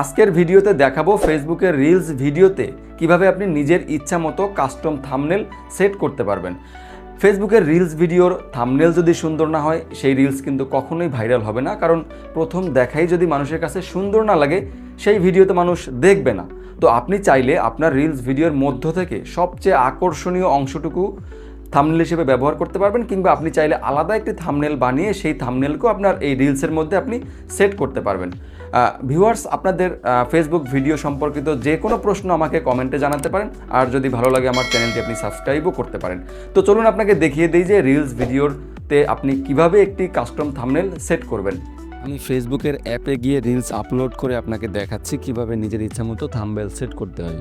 আজকের ভিডিওতে দেখাবো ফেসবুকের রিলস ভিডিওতে কীভাবে আপনি নিজের ইচ্ছা মতো কাস্টম থামনেল সেট করতে পারবেন। ফেসবুকের রিলস ভিডিওর থামনেল যদি সুন্দর না হয়, সেই রিলস কিন্তু কখনোই ভাইরাল হবে না। কারণ প্রথম দেখাই যদি মানুষের কাছে সুন্দর না লাগে, সেই ভিডিওতে মানুষ দেখবে না। তো আপনি চাইলে আপনার রিলস ভিডিওর মধ্য থেকে সবচেয়ে আকর্ষণীয় অংশটুকু থামনেল হিসেবে ব্যবহার করতে পারবেন, কিংবা আপনি চাইলে আলাদা একটি থামনেল বানিয়ে সেই থামনেলকেও আপনার এই রিলসের মধ্যে আপনি সেট করতে পারবেন। ভিউয়ার্স আপনাদের ফেসবুক ভিডিও সম্পর্কিত যে কোনো প্রশ্ন আমাকে কমেন্টে জানাতে পারেন, আর যদি ভালো লাগে আমার চ্যানেলটি আপনি সাবস্ক্রাইবও করতে পারেন। তো চলুন আপনাকে দেখিয়ে দিই যে রিলস ভিডিওতে আপনি কীভাবে একটি কাস্টম থামনেল সেট করবেন। আমি ফেসবুকের অ্যাপে গিয়ে রিলস আপলোড করে আপনাকে দেখাচ্ছি কীভাবে নিজের ইচ্ছা মতো থাম্বেল সেট করতে হয়।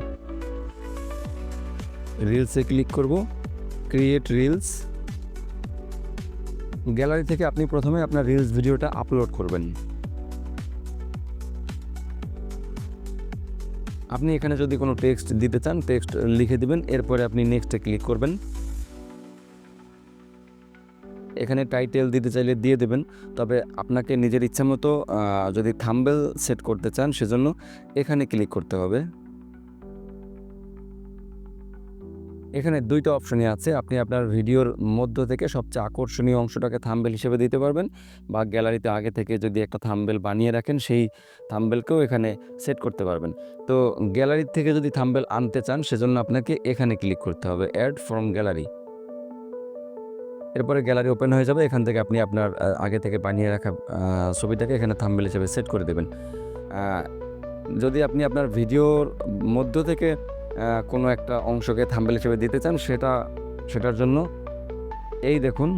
রিলসে ক্লিক করব। ক্রিয়েট রিলস গ্যালারি থেকে আপনি প্রথমে আপনার রিলস ভিডিওটা আপলোড করবেন। আপনি এখানে যদি কোনো টেক্সট দিতে চান টেক্সট লিখে দিবেন, এরপরে আপনি নেক্সটে ক্লিক করবেন। এখানে টাইটেল দিতে চাইলে দিয়ে দেবেন, তবে আপনাকে নিজের ইচ্ছা মতো যদি থাম্বেল সেট করতে চান, সেজন্য এখানে ক্লিক করতে হবে। এখানে দুইটা অপশনই আছে। আপনি আপনার ভিডিওর মধ্য থেকে সবচেয়ে আকর্ষণীয় অংশটাকে থাম্বেল হিসেবে দিতে পারবেন বা গ্যালারিতে আগে থেকে যদি একটা থাম্বেল বানিয়ে রাখেন, সেই থাম্বেলকেও এখানে সেট করতে পারবেন। তো গ্যালারি থেকে যদি থাম্বেল আনতে চান, সেজন্য আপনাকে এখানে ক্লিক করতে হবে অ্যাড ফ্রম গ্যালারি এরপরে গ্যালারি ওপেন হয়ে যাবে, এখান থেকে আপনি আপনার আগে থেকে বানিয়ে রাখা ছবিটাকে এখানে থাম্বেল হিসেবে সেট করে দেবেন। যদি আপনি আপনার ভিডিওর মধ্য থেকে কোনো একটা অংশকে থাম্বেল হিসেবে দিতে চান, সেটা, সেটার জন্য। এই দেখুন,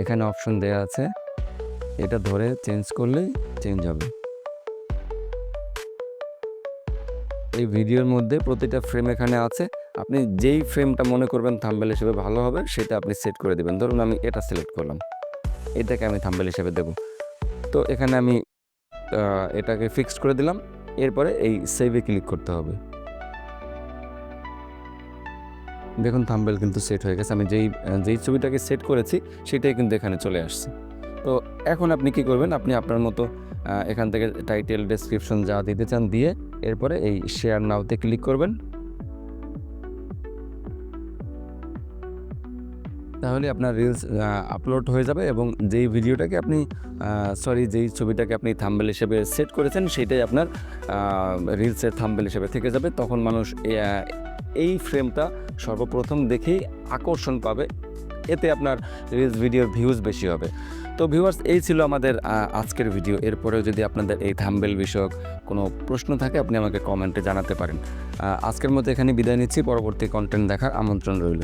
এখানে অপশন দেয়া আছে। এটা ধরে চেঞ্জ করলেই চেঞ্জ হবে। এই ভিডিওর মধ্যে প্রতিটা ফ্রেম এখানে আছে। আপনি যেই ফ্রেমটা মনে করবেন থাম্বেল হিসেবে ভালো হবে, সেটা আপনি সেট করে দেবেন। ধরুন আমি এটা সিলেক্ট করলাম। এটাকে আমি থাম্বেল হিসেবে দেব। তো এখানে আমি এটাকে ফিক্সড করে দিলাম। এরপরে এই সেভে ক্লিক করতে হবে। দেখুন থাম্বেল কিন্তু সেট হয়ে গেছে। আমি যেই যেই ছবিটাকে সেট করেছি, সেটাই কিন্তু এখানে চলে আসছে। তো এখন আপনি কি করবেন? আপনি আপনার মতো এখান থেকে টাইটেল ডেসক্রিপশন যা দিতে চান দিয়ে এরপরে এই শেয়ার নাওতে ক্লিক করবেন। তাহলে আপনার রিলস আপলোড হয়ে যাবে এবং যেই ভিডিওটাকে আপনি সরি যেই ছবিটাকে আপনি থাম্বেল হিসেবে সেট করেছেন সেটাই আপনার রিলসের থাম্বেল হিসেবে থেকে যাবে। তখন মানুষ এই ফ্রেমটা সর্বপ্রথম দেখেই আকর্ষণ পাবে। এতে আপনার রিলস ভিডিওর ভিউজ বেশি হবে। তো ভিউয়ার্স এই ছিল আমাদের আজকের ভিডিও এরপরেও যদি আপনাদের এই থাম্বেল বিষয়ক কোনো প্রশ্ন থাকে, আপনি আমাকে কমেন্টে জানাতে পারেন। আজকের মতো এখানে বিদায় নিচ্ছি। পরবর্তী কন্টেন্ট দেখার আমন্ত্রণ রইল।